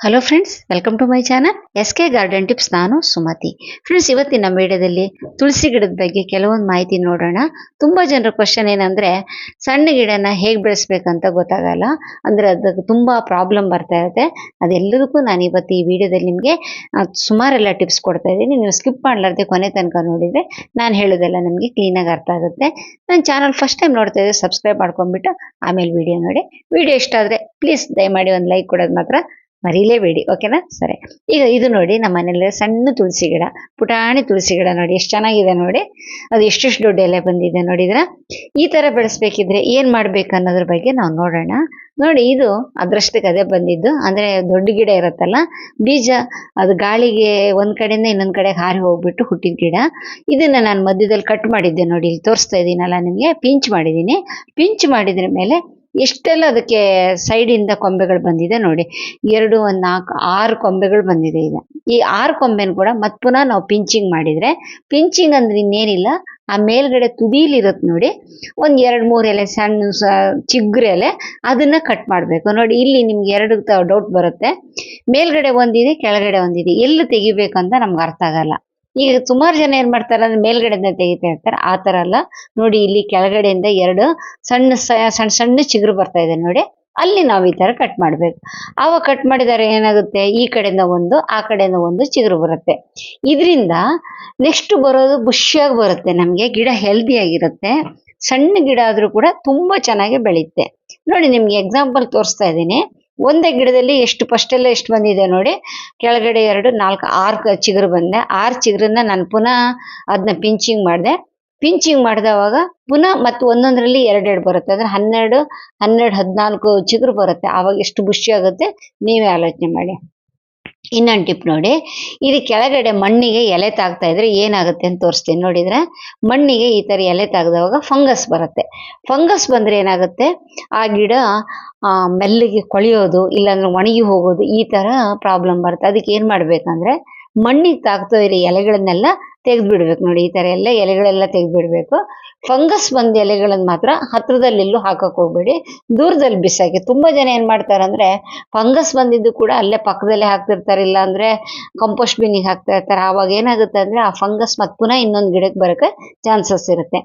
Hello friends welcome to my channel S K garden tips ನಾನು Sumathi. Friends ಇವತ್ತಿನ ವಿಡಿಯೋದಲ್ಲಿ ತುಳಸಿ ಗಿಡದ ಬಗ್ಗೆ ಕೆಲವೊಂದು ಮಾಹಿತಿ ನೋಡೋಣ. ತುಂಬ ಜನರ ಕ್ವಶನ್ ಏನಂದ್ರೆ, ಸಣ್ಣ ಗಿಡನ ಹೇಗೆ ಬೆಳೆಸ್ಬೇಕಂತ ಗೊತ್ತಾಗಲ್ಲ. ಅಂದ್ರೆ ಅದಕ್ಕೆ ತುಂಬ ಪ್ರಾಬ್ಲಮ್ ಬರ್ತಾ ಇರುತ್ತೆ. ಅದೆಲ್ಲದಕ್ಕೂ ನಾನು ಇವತ್ತು ಈ ವಿಡಿಯೋದಲ್ಲಿ ನಿಮಗೆ ಸುಮಾರೆಲ್ಲ ಟಿಪ್ಸ್ ಕೊಡ್ತಾ ಇದ್ದೀನಿ. ನೀವು ಸ್ಕಿಪ್ ಮಾಡಲಾರ್ದೆ ಕೊನೆ ತನಕ ನೋಡಿದರೆ ನಾನು ಹೇಳೋದೆಲ್ಲ ನಿಮಗೆ ಕ್ಲೀನಾಗಿ ಅರ್ಥ ಆಗುತ್ತೆ. ನನ್ನ ಚಾನಲ್ ಫಸ್ಟ್ ಟೈಮ್ ನೋಡ್ತಾ ಇದ್ದರೆ ಸಬ್ಸ್ಕ್ರೈಬ್ ಮಾಡ್ಕೊಂಡ್ಬಿಟ್ಟು ಆಮೇಲೆ ವಿಡಿಯೋ ನೋಡಿ. ವಿಡಿಯೋ ಇಷ್ಟ ಆದರೆ ಪ್ಲೀಸ್ ದಯಮಾಡಿ ಒಂದು ಲೈಕ್ ಕೊಡೋದು ಮಾತ್ರ. ಮರೀಲೇಬೇಡಿ ಓಕೆನಾ ಸರಿ. ಈಗ ಇದು ನೋಡಿ, ನಮ್ಮ ಮನೇಲಿ ಸಣ್ಣ ತುಳಸಿ ಗಿಡ, ಪುಟಾಣಿ ತುಳಸಿ ಗಿಡ ನೋಡಿ, ಎಷ್ಟು ಚೆನ್ನಾಗಿದೆ ನೋಡಿ. ಅದು ಎಷ್ಟೆಷ್ಟು ದೊಡ್ಡ ಎಲೆ ಬಂದಿದೆ ನೋಡಿದ್ರ ಈ ತರ ಬೆಳೆಸ್ಬೇಕಿದ್ರೆ ಏನು ಮಾಡ್ಬೇಕು ಅನ್ನೋದ್ರ ಬಗ್ಗೆ ನಾವು ನೋಡೋಣ. ನೋಡಿ, ಇದು ಅದರಷ್ಟಕ್ಕೆ ಅದೇ ಬಂದಿದ್ದು. ಅಂದ್ರೆ ದೊಡ್ಡ ಗಿಡ ಇರುತ್ತಲ್ಲ, ಬೀಜ, ಅದು ಗಾಳಿಗೆ ಒಂದು ಕಡೆಯಿಂದ ಇನ್ನೊಂದು ಕಡೆ ಹಾರಿ ಹೋಗ್ಬಿಟ್ಟು ಹುಟ್ಟಿದ ಗಿಡ. ಇದನ್ನ ನಾನು ಮಧ್ಯದಲ್ಲಿ ಕಟ್ ಮಾಡಿದ್ದೆ ನೋಡಿ ಇಲ್ಲಿ ತೋರಿಸ್ತಾ ಇದ್ದೀನಲ್ಲ ನಿಮಗೆ? ಪಿಂಚ್ ಮಾಡಿದ್ದೀನಿ ಪಿಂಚ್ ಮಾಡಿದ್ರ ಮೇಲೆ ಎಷ್ಟೆಲ್ಲ ಅದಕ್ಕೆ ಸೈಡಿಂದ ಕೊಂಬೆಗಳು ಬಂದಿದೆ ನೋಡಿ. ಎರಡು ಒಂದು ನಾಲ್ಕು, ಆರು ಕೊಂಬೆಗಳು ಬಂದಿದೆ ಈಗ. ಈ ಆರು ಕೊಂಬೆನ ಕೂಡ ಮತ್ ಪುನಃ ನಾವು ಪಿಂಚಿಂಗ್ ಮಾಡಿದ್ರೆ, ಪಿಂಚಿಂಗ್ ಅಂದ್ರೆ ಇನ್ನೇನಿಲ್ಲ, ಆ ಮೇಲ್ಗಡೆ ತುದಿಲಿರುತ್ತೆ ನೋಡಿ, ಒಂದ್ ಎರಡ್, ಮೂರ್ ಎಲೆ, ಸಣ್ಣ, ಸ, ಚಿಗುರು ಎಲೆ, ಅದನ್ನ ಕಟ್ ಮಾಡಬೇಕು. ನೋಡಿ, ಇಲ್ಲಿ ನಿಮ್ಗೆ ಎರಡು ಡೌಟ್ ಬರುತ್ತೆ. ಮೇಲ್ಗಡೆ ಒಂದಿದೆ, ಕೆಳಗಡೆ ಒಂದಿದೆ. ಎಲ್ಲಿ ತೆಗಿಬೇಕಂತ ನಮ್ಗೆ ಅರ್ಥ ಆಗಲ್ಲ. ಈಗ ಸುಮಾರು ಜನ ಏನ್ ಮಾಡ್ತಾರೆ ಅಂದ್ರೆ ಮೇಲ್ಗಡೆಯಿಂದ ತೆಗಿತಾ ಇರ್ತಾರೆ. ಆ ತರ ಅಲ್ಲ. ನೋಡಿ, ಇಲ್ಲಿ ಕೆಳಗಡೆಯಿಂದ ಎರಡು ಸಣ್ಣ ಸಣ್ಣ ಸಣ್ಣ ಚಿಗುರು ಬರ್ತಾ ಇದೆ ನೋಡಿ. ಅಲ್ಲಿ ನಾವು ಈ ತರ ಕಟ್ ಮಾಡ್ಬೇಕು. ಆವಾಗ ಕಟ್ ಮಾಡಿದರೆ ಏನಾಗುತ್ತೆ? ಈ ಕಡೆಯಿಂದ ಒಂದು, ಆ ಕಡೆಯಿಂದ ಒಂದು ಚಿಗುರು ಬರುತ್ತೆ. ಇದರಿಂದ ನೆಕ್ಸ್ಟ್ ಬರೋದು ಬುಷಿಯಾಗಿ ಬರುತ್ತೆ. ನಮಗೆ ಗಿಡ ಹೆಲ್ದಿ ಆಗಿರುತ್ತೆ. ಸಣ್ಣ ಗಿಡ ಆದ್ರೂ ಕೂಡ ತುಂಬಾ ಚೆನ್ನಾಗಿ ಬೆಳೆಯುತ್ತೆ. ನೋಡಿ, ನಿಮ್ಗೆ ಎಕ್ಸಾಂಪಲ್ ತೋರಿಸ್ತಾ ಇದ್ದೀನಿ. ಒಂದೇ ಗಿಡದಲ್ಲಿ ಎಷ್ಟು ಫಸ್ಟ್ ಎಲ್ಲ ಎಷ್ಟು ಬಂದಿದೆ ನೋಡಿ. ಕೆಳಗಡೆ ಎರಡು, ನಾಲ್ಕು, ಆರು ಚಿಗುರು ಬಂದೆ ಆರು ಚಿಗುರನ್ನ ನಾನು ಪುನಃ ಅದನ್ನ ಪಿಂಚಿಂಗ್ ಮಾಡಿದೆ. ಪಿಂಚಿಂಗ್ ಮಾಡಿದವಾಗ ಪುನಃ ಮತ್ತು ಒಂದೊಂದರಲ್ಲಿ ಎರಡೆರಡು ಬರುತ್ತೆ. ಅಂದ್ರೆ ಹನ್ನೆರಡು ಹನ್ನೆರಡು, ಹದಿನಾಲ್ಕು ಚಿಗುರು ಬರುತ್ತೆ. ಆವಾಗ ಎಷ್ಟು ಖುಷಿ ಆಗುತ್ತೆ, ನೀವೇ ಆಲೋಚನೆ ಮಾಡಿ. ಇನ್ನೊಂದು ಟಿಪ್ ನೋಡಿ. ಇದು ಕೆಳಗಡೆ ಮಣ್ಣಿಗೆ ಎಲೆ ತಾಗ್ತಾ ಇದ್ರೆ ಏನಾಗುತ್ತೆ ಅಂತ ತೋರಿಸ್ತೀನಿ. ನೋಡಿದ್ರೆ ಮಣ್ಣಿಗೆ ಈ ತರ ಎಲೆ ತಾಗ್ದವಾಗ ಫಂಗಸ್ ಬರುತ್ತೆ. ಫಂಗಸ್ ಬಂದ್ರೆ ಏನಾಗುತ್ತೆ? ಆ ಗಿಡ ಮೆಲ್ಲಿಗೆ ಕೊಳೆಯೋದು, ಇಲ್ಲಾಂದ್ರೆ ಒಣಗಿ ಹೋಗೋದು ಈ ತರ ಪ್ರಾಬ್ಲಮ್ ಬರುತ್ತೆ. ಅದಕ್ಕೆ ಏನು ಮಾಡಬೇಕಂದ್ರೆ ಮಣ್ಣಿಗೆ ತಾಗ್ತಾ ಇರೋ ಎಲೆಗಳನ್ನೆಲ್ಲ ತೆಗೆದು ಬಿಡ್ಬೇಕು ನೋಡಿ, ಈ ತರ ಎಲ್ಲ ಎಲೆಗಳೆಲ್ಲ ತೆಗೆದು ಬಿಡಬೇಕು ಫಂಗಸ್ ಬಂದ ಎಲೆಗಳನ್ನು ಮಾತ್ರ ಹತ್ರದಲ್ಲಿ ಎಲ್ಲೂ ಹಾಕಕ್ ಹೋಗ್ಬೇಡಿ. ದೂರದಲ್ಲಿ ಬಿಸಾಕಿ. ತುಂಬಾ ಜನ ಏನು ಮಾಡ್ತಾರೆ ಅಂದ್ರೆ, ಫಂಗಸ್ ಬಂದಿದ್ದು ಕೂಡ ಅಲ್ಲೇ ಪಕ್ಕದಲ್ಲೇ ಹಾಕ್ತಿರ್ತಾರೆ ಇಲ್ಲ ಅಂದ್ರೆ ಕಂಪೋಸ್ಟ್ ಬಿನ್ನಿಗೆ ಹಾಕ್ತಾ ಇರ್ತಾರೆ ಆವಾಗ ಏನಾಗುತ್ತೆ ಅಂದ್ರೆ, ಆ ಫಂಗಸ್ ಮತ್ ಪುನಃ ಇನ್ನೊಂದು ಗಿಡಕ್ಕೆ ಬರಕ್ಕೆ ಚಾನ್ಸಸ್ ಇರುತ್ತೆ.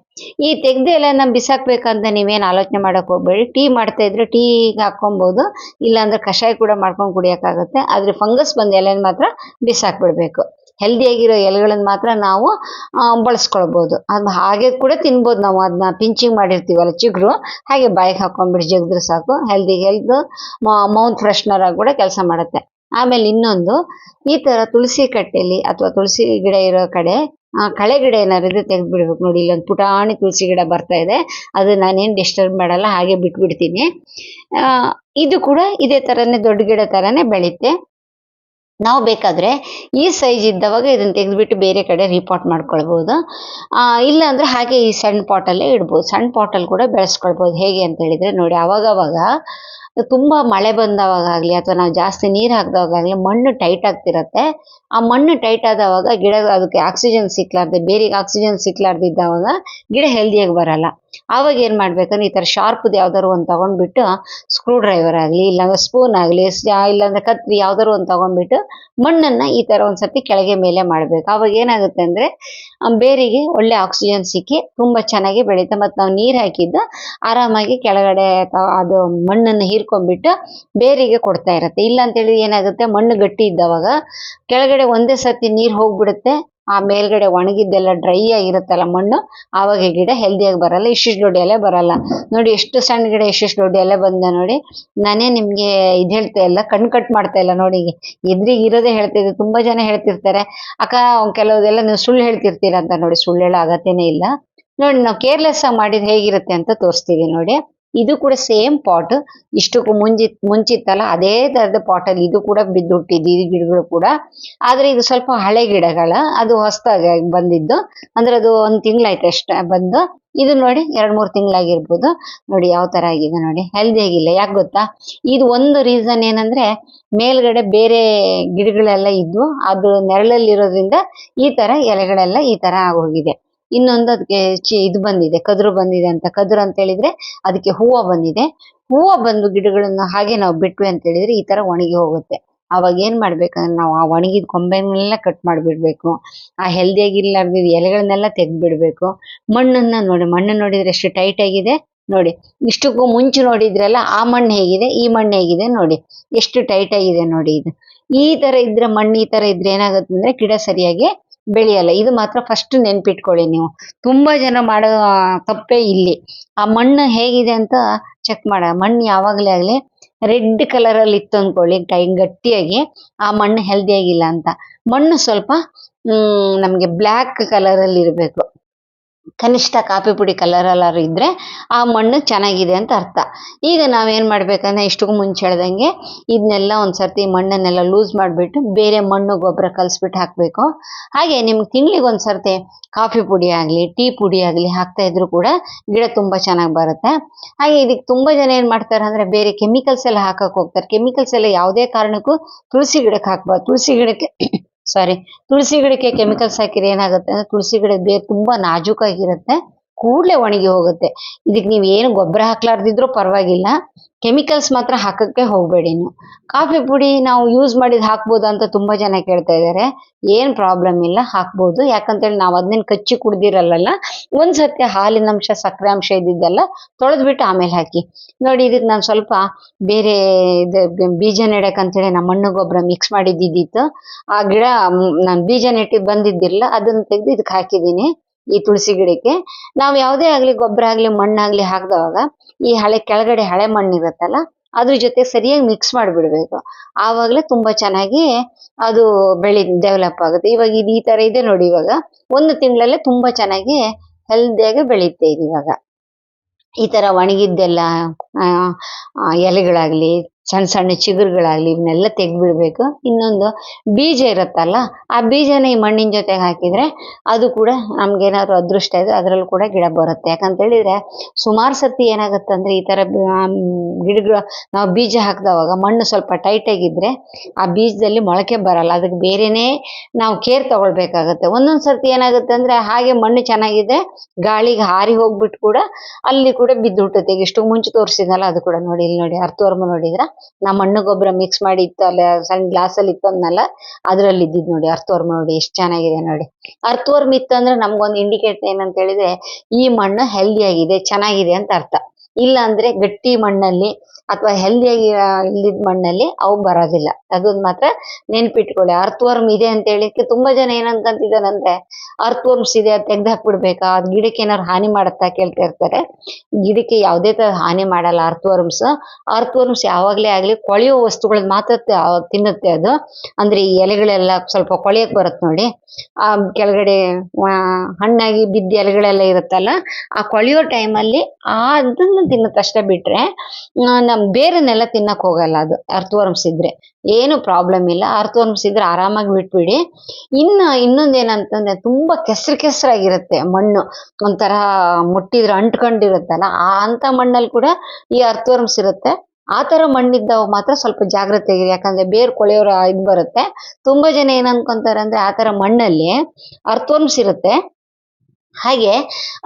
ಈ ತೆಗೆದ ಎಲೆನ ಬಿಸಾಕ್ಬೇಕಂತ ನೀವೇನು ಆಲೋಚನೆ ಮಾಡಕ್ ಹೋಗ್ಬೇಡಿ. ಟೀ ಮಾಡ್ತಾ ಇದ್ರೆ ಟೀಗೆ ಹಾಕ್ಕೊಬೋದು. ಇಲ್ಲ ಅಂದ್ರೆ ಕಷಾಯ ಕೂಡ ಮಾಡ್ಕೊಂಡು ಕುಡಿಯೋಕ್ಕಾಗುತ್ತೆ ಆದ್ರೆ ಫಂಗಸ್ ಬಂದ ಎಲೆನ ಮಾತ್ರ ಬಿಸಾಕ್ಬಿಡ್ಬೇಕು. ಹೆಲ್ದಿ ಆಗಿರೋ ಎಲೆಗಳನ್ನ ಮಾತ್ರ ನಾವು ಬಳಸ್ಕೊಳ್ಬೋದು. ಅದು ಹಾಗೆ ಕೂಡ ತಿನ್ಬೋದು ನಾವು. ಅದನ್ನ ಪಿಂಚಿಂಗ್ ಮಾಡಿರ್ತೀವಲ್ಲ ಚಿಗುರು, ಹಾಗೆ ಬಾಯಿಗೆ ಹಾಕೊಂಡ್ಬಿಟ್ಟು ಜಗದ್ರೆ ಸಾಕು. ಹೆಲ್ದಿ ಹೆಲ್ತ್ ಮೌತ್ ಫ್ರೆಶ್ನರ್ ಆಗಿ ಕೂಡ ಕೆಲಸ ಮಾಡುತ್ತೆ. ಆಮೇಲೆ ಇನ್ನೊಂದು, ಈ ತರ ತುಳಸಿ ಕಟ್ಟೆಯಲ್ಲಿ ಅಥವಾ ತುಳಸಿ ಗಿಡ ಇರೋ ಕಡೆ ಕಳೆ ಗಿಡ ಏನಾದ್ರು ಇದ್ರೆ ತೆಗೆದು ಬಿಡ್ಬೇಕು ನೋಡಿ. ಇಲ್ಲೊಂದು ಪುಟಾಣಿ ತುಳಸಿ ಗಿಡ ಬರ್ತಾ ಇದೆ. ಅದು ನಾನೇನು ಡಿಸ್ಟರ್ಬ್ ಮಾಡಲ್ಲ, ಹಾಗೆ ಬಿಟ್ಬಿಡ್ತೀನಿ. ಇದು ಕೂಡ ಇದೇ ಥರನೇ ದೊಡ್ಡ ಗಿಡ ಥರನೇ ಬೆಳೆಯುತ್ತೆ ನಾವು ಬೇಕಾದರೆ ಈ ಸೈಜ್ ಇದ್ದವಾಗ ಇದನ್ನು ತೆಗೆದುಬಿಟ್ಟು ಬೇರೆ ಕಡೆ ರಿಪೋರ್ಟ್ ಮಾಡ್ಕೊಳ್ಬೋದು. ಇಲ್ಲ ಅಂದರೆ ಹಾಗೆ ಈ ಸಣ್ಣ ಪಾಟಲ್ಲೇ ಇಡ್ಬೋದು. ಸಣ್ಣ ಪಾಟಲ್ಲಿ ಕೂಡ ಬೆಳೆಸ್ಕೊಳ್ಬೋದು. ಹೇಗೆ ಅಂತ ಹೇಳಿದ್ರೆ ನೋಡಿ, ಅವಾಗವಾಗ ತುಂಬ ಮಳೆ ಬಂದವಾಗಲಿ ಅಥವಾ ನಾವು ಜಾಸ್ತಿ ನೀರು ಹಾಕಿದವಾಗಲಿ ಮಣ್ಣು ಟೈಟ್ ಆಗ್ತಿರತ್ತೆ. ಆ ಮಣ್ಣು ಟೈಟ್ ಆದವಾಗ ಗಿಡ ಅದಕ್ಕೆ ಆಕ್ಸಿಜನ್ ಸಿಕ್ಲಾರ್ದೆ, ಬೇರಿಗೆ ಆಕ್ಸಿಜನ್ ಸಿಕ್ಲಾರ್ದಿದ್ದವಾಗ ಗಿಡ ಹೆಲ್ದಿಯಾಗಿ ಬರಲ್ಲ. ಆವಾಗ ಏನ್ ಮಾಡ್ಬೇಕಂದ್ರೆ ಈ ತರ ಶಾರ್ಪ್ದು ಯಾವ್ದಾದ್ರು ಒಂದು ತಗೊಂಡ್ಬಿಟ್ಟು ಸ್ಕ್ರೂ ಡ್ರೈವರ್ ಆಗಲಿ, ಇಲ್ಲಾಂದ್ರೆ ಸ್ಪೂನ್ ಆಗಲಿ ಇಲ್ಲಾಂದ್ರೆ ಕತ್ರಿ ಯಾವ್ದಾದ್ರು ಒಂದು ತಗೊಂಡ್ಬಿಟ್ಟು ಮಣ್ಣನ್ನ ಈ ತರ ಸರ್ತಿ ಕೆಳಗೆ ಮೇಲೆ ಮಾಡ್ಬೇಕು. ಅವಾಗ ಏನಾಗುತ್ತೆ ಅಂದ್ರೆ ಬೇರಿಗೆ ಒಳ್ಳೆ ಆಕ್ಸಿಜನ್ ಸಿಕ್ಕಿ ತುಂಬಾ ಚೆನ್ನಾಗಿ ಬೆಳೀತಾ ಮತ್ತೆ ನಾವು ನೀರು ಹಾಕಿದ್ದು ಆರಾಮಾಗಿ ಕೆಳಗಡೆ ಅದು ಮಣ್ಣನ್ನು ಹೀರ್ಕೊಂಡ್ಬಿಟ್ಟು ಬೇರಿಗೆ ಕೊಡ್ತಾ ಇರತ್ತೆ. ಇಲ್ಲ ಅಂತೇಳಿ ಏನಾಗುತ್ತೆ, ಮಣ್ಣು ಗಟ್ಟಿ ಇದ್ದವಾಗ ಕೆಳಗಡೆ ಒಂದೇ ಸತಿ ನೀರ್ ಹೋಗ್ಬಿಡುತ್ತೆ. ಆ ಮೇಲ್ಗಡೆ ಒಣಗಿದ್ದೆಲ್ಲ ಡ್ರೈ ಆಗಿರುತ್ತಲ್ಲ ಮಣ್ಣು, ಆವಾಗ ಗಿಡ ಹೆಲ್ದಿಯಾಗಿ ಬರಲ್ಲ. ಇಷ್ಟಿಷ್ಟು ದೊಡ್ಡ ಎಲೆ ಬರಲ್ಲ. ನೋಡಿ, ಎಷ್ಟು ಸಣ್ಣ ಗಿಡ, ಇಷ್ಟಿಷ್ಟು ದೊಡ್ಡ ಎಲೆ ಬಂದ ನೋಡಿ. ನಾನೇ ನಿಮ್ಗೆ ಇದು ಹೇಳ್ತಾ ಇಲ್ಲ ಕಣ್ ಕಟ್ ಮಾಡ್ತಾ ಇಲ್ಲ ನೋಡಿ ಎದ್ರಿಗೆ ಇರೋದೇ ಹೇಳ್ತಿದ್ದೆ ತುಂಬಾ ಜನ ಹೇಳ್ತಿರ್ತಾರೆ, ಅಕ್ಕ ಕೆಲವದೆಲ್ಲ ನೀವು ಸುಳ್ಳು ಹೇಳ್ತಿರ್ತೀರ ಅಂತ ನೋಡಿ. ಸುಳ್ಳು ಹೇಳೋ ಅಗತ್ಯನೇ ಇಲ್ಲ. ನೋಡಿ, ನಾವು ಕೇರ್ಲೆಸ್ ಆಗಿ ಮಾಡಿದ್ ಹೇಗಿರುತ್ತೆ ಅಂತ ತೋರಿಸ್ತೀವಿ ನೋಡಿ. ಇದು ಕೂಡ ಸೇಮ್ ಪಾಟ್. ಇಷ್ಟಕ್ಕೂ ಮುಂಚಿ, ಮುಂಚಿತ್ತಲ್ಲ, ಅದೇ ತರದ ಪಾಟ್ ಅಲ್ಲಿ ಇದು ಕೂಡ ಬಿದ್ದು ಹುಟ್ಟಿದ್ದು ಈ ಗಿಡಗಳು ಕೂಡ. ಆದ್ರೆ ಇದು ಸ್ವಲ್ಪ ಹಳೆ ಗಿಡಗಳ, ಅದು ಹೊಸದಾಗಿ ಬಂದಿದ್ದು. ಅಂದ್ರೆ ಅದು ಒಂದ್ ತಿಂಗಳಾಯ್ತು ಅಷ್ಟೇ ಬಂದು. ಇದು ನೋಡಿ, ಎರಡ್ ಮೂರ್ ತಿಂಗಳಾಗಿರ್ಬೋದು. ನೋಡಿ ಯಾವ ತರ ಆಗಿದೆ ನೋಡಿ. ಹೆಲ್ದಿ ಆಗಿಲ್ಲ, ಯಾಕೆ ಗೊತ್ತಾ? ಇದು ಒಂದು ರೀಸನ್ ಏನಂದ್ರೆ, ಮೇಲ್ಗಡೆ ಬೇರೆ ಗಿಡಗಳೆಲ್ಲ ಇದ್ವು. ಅದು ನೆರಳಲ್ಲಿರೋದ್ರಿಂದ ಈ ತರ ಎಲೆಗಳೆಲ್ಲ ಈ ತರ ಆಗೋಗಿದೆ. ಇನ್ನೊಂದು ಅದಕ್ಕೆ ಚಿ ಇದು ಬಂದಿದೆ, ಕದ್ರು ಬಂದಿದೆ ಅಂತ. ಕದ್ರು ಅಂತ ಹೇಳಿದ್ರೆ ಅದಕ್ಕೆ ಹೂವು ಬಂದಿದೆ. ಹೂವು ಬಂದು ಗಿಡಗಳನ್ನ ಹಾಗೆ ನಾವು ಬಿಟ್ವಿ ಅಂತ ಹೇಳಿದ್ರೆ ಈ ತರ ಒಣಗಿ ಹೋಗುತ್ತೆ. ಅವಾಗ ಏನ್ ಮಾಡ್ಬೇಕಂದ್ರೆ ನಾವು ಆ ಒಣಗಿದ ಕೊಂಬೆನೆಲ್ಲ ಕಟ್ ಮಾಡಿಬಿಡ್ಬೇಕು. ಆ ಹೆಲ್ದಿಯಾಗಿರ್ಲಾರ್ದಿದ್ ಎಲೆಗಳನ್ನೆಲ್ಲ ತೆಗ್ದ್ಬಿಡ್ಬೇಕು. ಮಣ್ಣನ್ನ ನೋಡಿ ಮಣ್ಣು ನೋಡಿದ್ರೆ ಎಷ್ಟು ಟೈಟ್ ಆಗಿದೆ ನೋಡಿ. ಇಷ್ಟಕ್ಕೂ ಮುಂಚೆ ನೋಡಿದ್ರಲ್ಲ, ಆ ಮಣ್ಣು ಹೇಗಿದೆ, ಈ ಮಣ್ಣು ಹೇಗಿದೆ ನೋಡಿ. ಎಷ್ಟು ಟೈಟ್ ಆಗಿದೆ ನೋಡಿ ಇದು. ಈ ತರ ಇದ್ರೆ ಮಣ್ಣು, ಈ ತರ ಇದ್ರೆ ಏನಾಗುತ್ತೆ ಅಂದ್ರೆ ಗಿಡ ಸರಿಯಾಗಿ ಬೆಳೆಯಲ್ಲ. ಇದು ಮಾತ್ರ ಫಸ್ಟ್ ನೆನ್ಪಿಟ್ಕೊಳ್ಳಿ ನೀವು. ತುಂಬಾ ಜನ ಮಾಡೋ ತಪ್ಪೇ ಇಲ್ಲಿ. ಆ ಮಣ್ಣು ಹೇಗಿದೆ ಅಂತ ಚೆಕ್ ಮಾಡ. ಮಣ್ಣು ಯಾವಾಗಲೇ ಆಗಲಿ ರೆಡ್ ಕಲರ್ ಅಲ್ಲಿ ಇತ್ತು ಅನ್ಕೊಳ್ಳಿ. ಕೈ ಗಟ್ಟಿಯಾಗಿ ಆ ಮಣ್ಣು ಹೆಲ್ದಿ ಆಗಿಲ್ಲ ಅಂತ. ಮಣ್ಣು ಸ್ವಲ್ಪ ನಮ್ಗೆ ಬ್ಲ್ಯಾಕ್ ಕಲರ್ ಅಲ್ಲಿ ಇರಬೇಕು. ಕನಿಷ್ಠ ಕಾಫಿ ಪುಡಿ ಕಲರ್ ಅಲ್ಲಾರು ಇದ್ರೆ ಆ ಮಣ್ಣು ಚೆನ್ನಾಗಿದೆ ಅಂತ ಅರ್ಥ. ಈಗ ನಾವೇನ್ ಮಾಡ್ಬೇಕಂದ್ರೆ ಇಷ್ಟಕ್ಕೂ ಮುಂಚೆ ಹೇಳ್ದಂಗೆ ಇದನ್ನೆಲ್ಲ ಒಂದ್ಸರ್ತಿ ಮಣ್ಣನ್ನೆಲ್ಲ ಲೂಸ್ ಮಾಡಿಬಿಟ್ಟು ಬೇರೆ ಮಣ್ಣು ಗೊಬ್ಬರ ಕಲಿಸ್ಬಿಟ್ಟು ಹಾಕಬೇಕು. ಹಾಗೆ ನಿಮ್ಗೆ ತಿಂಗಳಿಗೆ ಒಂದ್ಸರ್ತಿ ಕಾಫಿ ಪುಡಿ ಆಗಲಿ, ಟೀ ಪುಡಿ ಆಗಲಿ ಹಾಕ್ತಾ ಇದ್ರು ಕೂಡ ಗಿಡ ತುಂಬಾ ಚೆನ್ನಾಗಿ ಬರುತ್ತೆ. ಹಾಗೆ ಇದಕ್ಕೆ ತುಂಬಾ ಜನ ಏನ್ ಮಾಡ್ತಾರೆ ಅಂದ್ರೆ ಬೇರೆ ಕೆಮಿಕಲ್ಸ್ ಎಲ್ಲ ಹಾಕಕ್ ಹೋಗ್ತಾರೆ. ಕೆಮಿಕಲ್ಸ್ ಎಲ್ಲ ಯಾವುದೇ ಕಾರಣಕ್ಕೂ ತುಳಸಿ ಗಿಡಕ್ಕೆ ಹಾಕ್ಬಾರ್ದು. ತುಳಸಿ ಗಿಡಕ್ಕೆ ಸಾರಿ ತುಳಸಿ ಗಿಡಕ್ಕೆ ಕೆಮಿಕಲ್ಸ್ ಹಾಕಿದ್ರೆ ಏನಾಗುತ್ತೆ ಅಂದ್ರೆ ತುಳಸಿ ಗಿಡ ಬೇರ್ ತುಂಬಾ ನಾಜೂಕಾಗಿರುತ್ತೆ. ಕೂಡ್ಲೆ ಒಣಗಿ ಹೋಗುತ್ತೆ. ಇದಕ್ಕೆ ನೀವು ಏನು ಗೊಬ್ಬರ ಹಾಕ್ಲಾರ್ದಿದ್ರು ಪರವಾಗಿಲ್ಲ. ಕೆಮಿಕಲ್ಸ್ ಮಾತ್ರ ಹಾಕಕ್ಕೆ ಹೋಗ್ಬೇಡಿ ನೀವು. ಕಾಫಿ ಪುಡಿ ನಾವು ಯೂಸ್ ಮಾಡಿದ್ ಹಾಕ್ಬೋದಾ ಅಂತ ತುಂಬಾ ಜನ ಕೇಳ್ತಾ ಇದ್ದಾರೆ. ಏನ್ ಪ್ರಾಬ್ಲಮ್ ಇಲ್ಲ, ಹಾಕ್ಬೋದು. ಯಾಕಂತೇಳಿ ನಾವು ಅದನ್ನ ಕಚ್ಚಿ ಕುಡ್ದಿರಲ್ಲ ಸತ್ಯ ಹಾಲಿನ ಅಂಶ ಸಕ್ಕರೆ ಅಂಶ ಇದ್ದಿದ್ದೆಲ್ಲ ತೊಳೆದ್ಬಿಟ್ಟು ಆಮೇಲೆ ಹಾಕಿ. ನೋಡಿ ಇದಕ್ಕೆ ನಾನು ಸ್ವಲ್ಪ ಬೇರೆ ಇದು ಬೀಜ ನೆಡಕ್ಕಂತೇಳಿ ನಮ್ಮ ಮಣ್ಣು ಗೊಬ್ಬರ ಮಿಕ್ಸ್ ಮಾಡಿದ್ದಿದ್ದಿತ್ತು ಆ ಗಿಡ, ನಾನು ಬೀಜ ನೆಟ್ಟಿ ಬಂದಿದ್ದಿಲ್ಲ, ಅದನ್ನ ತೆಗೆದು ಇದಕ್ಕೆ ಹಾಕಿದ್ದೀನಿ. ಈ ತುಳಸಿ ಗಿಡಕ್ಕೆ. ನಾವು ಯಾವುದೇ ಆಗ್ಲಿ ಗೊಬ್ಬರ ಆಗ್ಲಿ ಮಣ್ಣಾಗ್ಲಿ ಹಾಕ್ದವಾಗ ಈ ಹಳೆ ಕೆಳಗಡೆ ಹಳೆ ಮಣ್ಣು ಇರುತ್ತಲ್ಲ, ಅದ್ರ ಜೊತೆ ಸರಿಯಾಗಿ ಮಿಕ್ಸ್ ಮಾಡಿಬಿಡ್ಬೇಕು. ಆವಾಗಲೇ ತುಂಬಾ ಚೆನ್ನಾಗಿ ಅದು ಬೆಳಿ ಡೆವಲಪ್ ಆಗುತ್ತೆ. ಇವಾಗ ಇದು ಈ ತರ ಇದೆ ನೋಡಿ ಇವಾಗ. ಒಂದು ತಿಂಗಳಲ್ಲೇ ತುಂಬಾ ಚೆನ್ನಾಗಿ ಹೆಲ್ದಿಯಾಗಿ ಬೆಳೆಯುತ್ತೆ ಇದು ಇವಾಗ. ಈ ತರ ಒಣಗಿದ್ದೆಲ್ಲ ಎಲೆಗಳಾಗ್ಲಿ ಸಣ್ಣ ಸಣ್ಣ ಚಿಗುರುಗಳಾಗ್ಲಿ ಇವನ್ನೆಲ್ಲ ತೆಗ್ದ್ಬಿಡ್ಬೇಕು. ಇನ್ನೊಂದು ಬೀಜ ಇರುತ್ತಲ್ಲ, ಆ ಬೀಜನ ಈ ಮಣ್ಣಿನ ಜೊತೆಗೆ ಹಾಕಿದ್ರೆ ಅದು ಕೂಡ ನಮ್ಗೇನಾದ್ರು ಅದೃಷ್ಟ ಇದೆ, ಅದರಲ್ಲೂ ಕೂಡ ಗಿಡ ಬರುತ್ತೆ. ಯಾಕಂತ ಹೇಳಿದ್ರೆ ಸುಮಾರು ಸತಿ ಅಂದ್ರೆ ಈ ಥರ ಗಿಡಗಳು ನಾವು ಬೀಜ ಹಾಕಿದವಾಗ ಮಣ್ಣು ಸ್ವಲ್ಪ ಟೈಟ್ ಆಗಿದ್ರೆ ಆ ಬೀಜದಲ್ಲಿ ಮೊಳಕೆ ಬರಲ್ಲ. ಅದಕ್ಕೆ ಬೇರೆನೇ ನಾವು ಕೇರ್ ತಗೊಳ್ಬೇಕಾಗತ್ತೆ. ಒಂದೊಂದು ಸರ್ತಿ ಏನಾಗುತ್ತೆ ಅಂದ್ರೆ ಹಾಗೆ ಮಣ್ಣು ಚೆನ್ನಾಗಿದೆ, ಗಾಳಿಗೆ ಹಾರಿ ಹೋಗ್ಬಿಟ್ಟು ಕೂಡ ಅಲ್ಲಿ ಕೂಡ ಬಿದ್ದು ಹುಟ್ಟುತ್ತೆ ಇಷ್ಟು ಮುಂಚೆ ತೋರಿಸಿದ್ನಲ್ಲ ಅದು ಕೂಡ ನೋಡಿ, ಇಲ್ಲಿ ನೋಡಿ ಅರ್ಥವರ್ಮ ನೋಡಿದ್ರ? ನಾ ಮಣ್ಣು ಗೊಬ್ಬರ ಮಿಕ್ಸ್ ಮಾಡಿ ಇತ್ತು ಅಲ್ಲ, ಸಣ್ಣ ಗ್ಲಾಸ್ ಅಲ್ಲಿ ಇತ್ತಂದ್ನಲ್ಲ, ಅದ್ರಲ್ಲಿ ಇದ್ದಿದ್ ನೋಡಿ ಅರ್ಥವರ್ಮ ನೋಡಿ, ಎಷ್ಟು ಚೆನ್ನಾಗಿದೆ ನೋಡಿ. ಅರ್ಥವರ್ಮ ಇತ್ತು ಅಂದ್ರೆ ನಮ್ಗೊಂದು ಇಂಡಿಕೇಟ್ ಏನಂತ ಹೇಳಿದ್ರೆ ಈ ಮಣ್ಣು ಹೆಲ್ದಿ ಆಗಿದೆ, ಚೆನ್ನಾಗಿದೆ ಅಂತ ಅರ್ಥ. ಇಲ್ಲ ಅಂದ್ರೆ ಗಟ್ಟಿ ಮಣ್ಣಲ್ಲಿ ಅಥವಾ ಹೆಲ್ದಿಯಾಗಿ ಇಲ್ಲಿದ್ ಮಣ್ಣಲ್ಲಿ ಅವು ಬರೋದಿಲ್ಲ. ಅದನ್ನ ಮಾತ್ರ ನೆನ್ಪಿಟ್ಕೊಳ್ಳಿ. ಅರ್ಥವರ್ಮ್ ಇದೆ ಅಂತ ಹೇಳಿಕ್ಕೆ ತುಂಬಾ ಜನ ಏನಂತಂತಿದಾರಂದ್ರೆ ಅರ್ಥವರ್ಮ್ಸ್ ಇದೆ ಅದು ತೆಗ್ದು ಹಾಕ್ಬಿಡ್ಬೇಕಾ ಅದ್ ಗಿಡಕ್ಕೆ ಏನಾರು ಹಾನಿ ಮಾಡುತ್ತಾ ಕೇಳ್ತಾ ಇರ್ತಾರೆ. ಗಿಡಕ್ಕೆ ಯಾವುದೇ ತರ ಹಾನಿ ಮಾಡಲ್ಲ ಅರ್ಥವರ್ಮ್ಸ್ ಅರ್ಥವರ್ಮ್ಸ್ ಯಾವಾಗ್ಲೇ ಆಗ್ಲಿ ಕೊಳೆಯೋ ವಸ್ತುಗಳನ್ನ ಮಾತ್ರ ತಿನ್ನತ್ತೆ ಅದು. ಅಂದ್ರೆ ಈ ಎಲೆಗಳೆಲ್ಲ ಸ್ವಲ್ಪ ಕೊಳೆಯಕ್ ಬರುತ್ತೆ ನೋಡಿ. ಆ ಕೆಳಗಡೆ ಹಣ್ಣಾಗಿ ಬಿದ್ದ ಎಲೆಗಳೆಲ್ಲ ಇರುತ್ತಲ್ಲ ಆ ಕೊಳೆಯೋ ಟೈಮಲ್ಲಿ ಅದನ್ನ ತಿನ್ನುತ್ತಷ್ಟೇ ಬಿಟ್ರೆ ಆ, ನಮ್ ಬೇರನ್ನೆಲ್ಲ ತಿನ್ನಕ್ ಹೋಗಲ್ಲ ಅದು ಅರ್ಥವರ್ಮ್ಸ್ ಇದ್ರೆ. ಏನು ಪ್ರಾಬ್ಲಮ್ ಇಲ್ಲ. ಅರ್ಥವರ್ಮ್ಸ್ ಇದ್ರೆ ಆರಾಮಾಗಿ ಬಿಟ್ಬಿಡಿ. ಇನ್ನ ಇನ್ನೊಂದೇನಂತಂದ್ರೆ ತುಂಬಾ ಕೆಸರು ಕೆಸರಾಗಿರುತ್ತೆ ಮಣ್ಣು. ಒಂಥರ ಮುಟ್ಟಿದ್ರೆ ಅಂಟ್ಕೊಂಡಿರುತ್ತಲ್ಲ, ಆ ಅಂತ ಮಣ್ಣಲ್ಲಿ ಕೂಡ ಈ ಅರ್ಥವರ್ಮ್ಸ್ ಇರುತ್ತೆ. ಆ ತರ ಮಣ್ಣಿದ್ದವು ಮಾತ್ರ ಸ್ವಲ್ಪ ಜಾಗ್ರತೆ ಆಗಿರಿ ಯಾಕಂದ್ರೆ ಬೇರ್ ಕೊಳೆಯೋರ ಇದು ಬರುತ್ತೆ. ತುಂಬಾ ಜನ ಏನ್ ಅನ್ಕೊಂತಾರೆ ಅಂದ್ರೆ ಆ ತರ ಮಣ್ಣಲ್ಲಿ ಅರ್ಥವರ್ಮ್ಸ್ ಇರುತ್ತೆ. ಹಾಗೆ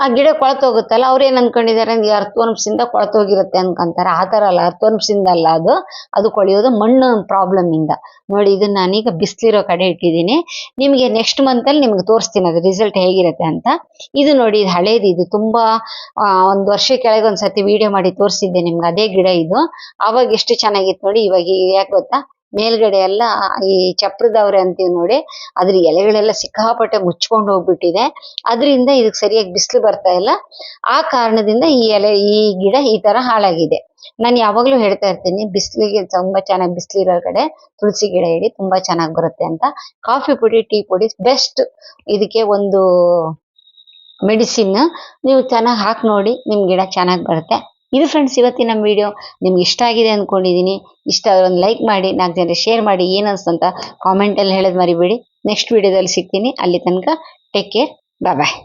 ಆ ಗಿಡ ಕೊಳತೋಗುತ್ತಲ್ಲ, ಅವ್ರು ಏನು ಅನ್ಕೊಂಡಿದ್ದಾರೆ ಅರ್ಥೋನ್ಸಿಂದ ಇಂದ ಕೊಳತೋಗಿರುತ್ತೆ ಅನ್ಕೊಂತಾರೆ. ಆ ತರ ಅಲ್ಲ ಅರ್ಥವರ್ಮ್ಸ್ ಇಂದ ಅಲ್ಲ ಅದು. ಅದು ಕೊಳೆಯೋದು ಮಣ್ಣು ಪ್ರಾಬ್ಲಮ್ ಇಂದ. ನೋಡಿ, ಇದನ್ನ ನಾನೀಗ ಬಿಸಿಲಿರೋ ಕಡೆ ಇಟ್ಟಿದ್ದೀನಿ. ನಿಮಗೆ ನೆಕ್ಸ್ಟ್ ಮಂತ್ ಅಲ್ಲಿ ನಿಮ್ಗೆ ತೋರಿಸ್ತೀನಿ ಅದು ರಿಸಲ್ಟ್ ಹೇಗಿರುತ್ತೆ ಅಂತ. ಇದು ನೋಡಿ, ಇದು ಹಳೇದು, ಇದು ತುಂಬಾ ಒಂದು ಒಂದ್ ವರ್ಷ ಕೆಳಗೆ ಒಂದ್ಸತಿ ವಿಡಿಯೋ ಮಾಡಿ ತೋರಿಸಿದ್ದೆ ನಿಮ್ಗೆ. ಅದೇ ಗಿಡ ಇದು. ಅವಾಗ ಎಷ್ಟು ಚೆನ್ನಾಗಿತ್ತು ನೋಡಿ, ಇವಾಗ ಯಾಕೆ ಗೊತ್ತಾ? ಮೇಲ್ಗಡೆ ಎಲ್ಲ ಈ ಚಪ್ರದವ್ರೆ ಅಂತೀವಿ ನೋಡಿ, ಅದ್ರ ಎಲೆಗಳೆಲ್ಲ ಸಿಕ್ಕಾಪಟ್ಟೆ ಮುಚ್ಕೊಂಡು ಹೋಗ್ಬಿಟ್ಟಿದೆ. ಅದರಿಂದ ಇದಕ್ಕೆ ಸರಿಯಾಗಿ ಬಿಸಿಲು ಬರ್ತಾ ಇಲ್ಲ. ಆ ಕಾರಣದಿಂದ ಈ ಎಲೆ, ಈ ಗಿಡ ಈ ತರ ಹಾಳಾಗಿದೆ. ನಾನು ಯಾವಾಗ್ಲೂ ಹೇಳ್ತಾ ಇರ್ತೀನಿ, ಬಿಸಿಲಿಗೆ ತುಂಬಾ ಚೆನ್ನಾಗಿ ಬಿಸಿಲಿರೋ ಕಡೆ ತುಳಸಿ ಗಿಡ ಇಡಿ, ತುಂಬಾ ಚೆನ್ನಾಗಿ ಬರುತ್ತೆ ಅಂತ. ಕಾಫಿ ಪುಡಿ, ಟೀ ಪುಡಿ, ಬೆಸ್ಟ್ ಇದಕ್ಕೆ ಒಂದು ಮೆಡಿಸಿನ್. ನೀವು ಚೆನ್ನಾಗಿ ಹಾಕಿ ನೋಡಿ, ನಿಮ್ ಗಿಡ ಚೆನ್ನಾಗಿ ಬರುತ್ತೆ. ಇದು ಫ್ರೆಂಡ್ಸ್ ಇವತ್ತಿನ ನಮ್ಮ ವಿಡಿಯೋ ನಿಮ್ಗೆ ಇಷ್ಟ ಆಗಿದೆ ಅಂದ್ಕೊಂಡಿದ್ದೀನಿ ಇಷ್ಟ ಆದ್ರೆ ಒಂದು ಲೈಕ್ ಮಾಡಿ, ನಾಲ್ಕು ಜನರಿಗೆ ಶೇರ್ ಮಾಡಿ, ಏನ್ ಅಂತ ಕಾಮೆಂಟ್ ಅಲ್ಲಿ ಹೇಳೋದ್ ಮರಿಬೇಡಿ. ನೆಕ್ಸ್ಟ್ ವಿಡಿಯೋದಲ್ಲಿ ಸಿಗ್ತೀನಿ. ಅಲ್ಲಿ ತನಕ ಟೇಕ್ ಕೇರ್ ಬಾಯ್ ಬಾಯ್